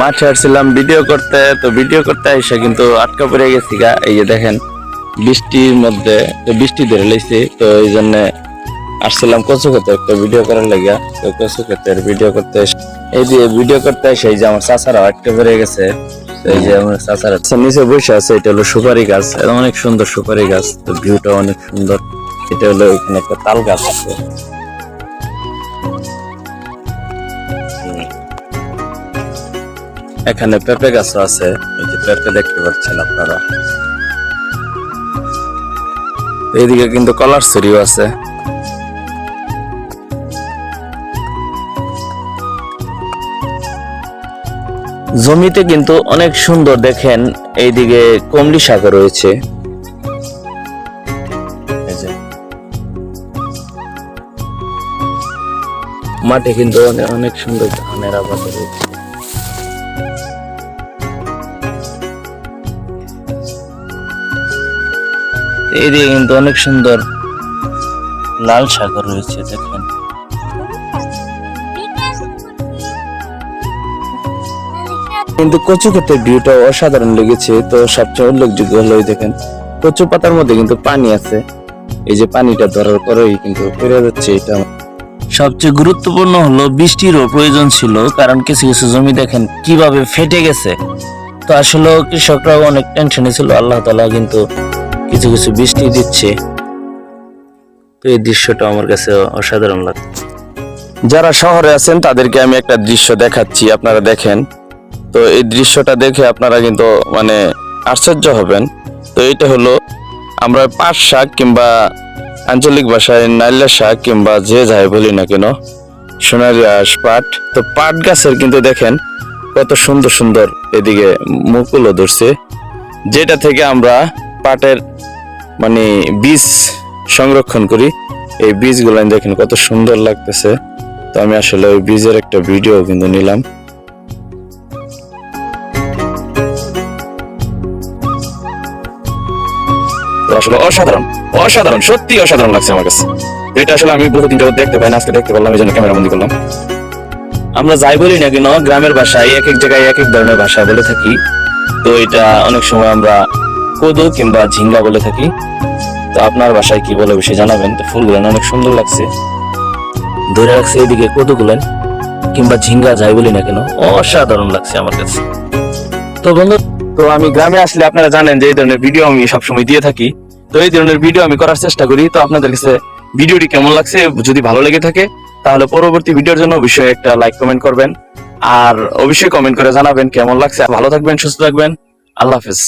মাঠে আসছিলাম ভিডিও করতে, তো ভিডিও করতে এসে কিন্তু আটকা পড়ে গেছি গা। এই যে দেখেন, বৃষ্টির মধ্যে, তো বৃষ্টি ধরে লেছি তো এই জন্য আসছিলাম কচু খেতে একটা ভিডিও করার লাগিয়া। তো কচু খেতে ভিডিও করতে এই যে ভিডিও করতে এসে যে আমার চাচারা আটকা পড়ে গেছে। এই যে আমার চাচারা নিচে বসে আছে, এটা হলো সুপারি গাছ অনেক সুন্দর সুপারি গাছ, তো ভিউটা অনেক সুন্দর। এটা হলো এখানে একটা তাল গাছ আছে। এখানে পেঁপে গাছও আছে। এই যে পেঁপে দেখতে পাচ্ছেন আপনারা। এইদিকে কিন্তু কলার ছড়িও আছে। জমিতে কিন্তু অনেক সুন্দর দেখেন, এইদিকে কমলি শাক রয়েছে। মাঠে কিন্তু অনেক সুন্দর ধানের আবাদ রয়েছে। এইদিকে কিন্তু অনেক সুন্দর লাল সাগর রয়েছে দেখেন। কিন্তু কচু ক্ষেতের ভিউটা অসাধারণ লেগেছে তো সবচেয়ে উল্লেখযোগ্য হলো দেখেন কচু পাতার মধ্যে কিন্তু পানি আছে। এই যে পানিটা ধরার পরেই কিন্তু পেরে যাচ্ছে এটা। সবচেয়ে গুরুত্বপূর্ণ হলো বৃষ্টিরও প্রয়োজন ছিল কারণ কিছু কিছু জমি দেখেন কীভাবে ফেটে গেছে। তো আসলে কৃষকরাও অনেক টেনশনে ছিল আল্লাহ তালা কিন্তু কিছু কিছু বৃষ্টি দিচ্ছে। তো এই দৃশ্যটা আমার কাছে অসাধারণ লাগছে। যারা শহরে আছেন, তাদেরকে আমি একটা দৃশ্য দেখাচ্ছি, আপনারা দেখেন। তো এই দৃশ্যটা দেখে আপনারা কিন্তু মানে আশ্চর্য হবেন। তো এটা হলো আমরা পাট শাক কিংবা আঞ্চলিক ভাষায় নাইলা শাক কিংবা যে যাই বলি না কেন, সোনালি আঁশ পাট। তো পাট গাছের কিন্তু দেখেন, কত সুন্দর সুন্দর এদিকে মুকুলও ধরছে। যেটা থেকে আমরা পাটের মানে বীজ সংরক্ষণ করি। এই বীজগুলো দেখেন কত সুন্দর লাগতেছে। তো আমি আসলে ওই বীজের একটা ভিডিও কিন্তু নিলাম। অসাধারণ সত্যি অসাধারণ লাগছে আমার কাছে। এটা আসলে আমি দেখতে পাই না আজকে দেখতে পারলাম এই জন্য ক্যামেরা করলাম। আমরা যাই বলি না কেন, গ্রামের ভাষায় এক এক জায়গায় এক এক ধরনের ভাষা বলে থাকি। তো এটা অনেক সময় আমরা কোদো কিংবা ঝিঙ্গা বলে থাকি, তো আপনার ভাষায় কি বলে বেশি জানাবেন? তো ফুলগুলো অনেক সুন্দর লাগছে। ধরে রাখছে এদিকে কোদো গুলেন কিংবা ঝিঙ্গা যাই বলি না কেন, অসাধারণ লাগছে আমার কাছে। তো বন্ধু, তো আমি গ্রামে আসলে আপনারা জানেন যে এই ধরনের ভিডিও আমি সবসময় দিয়ে থাকি। তো এই ধরনের ভিডিও আমি করার চেষ্টা করি। তো আপনাদের কাছে ভিডিওটি কেমন লাগছে, যদি ভালো লেগে থাকে, তাহলে পরবর্তী ভিডিওর জন্য অবশ্যই একটা লাইক কমেন্ট করবেন। আর অবশ্যই কমেন্ট করে জানাবেন কেমন লাগছে। ভালো থাকবেন, সুস্থ থাকবেন। আল্লাহ হাফেজ।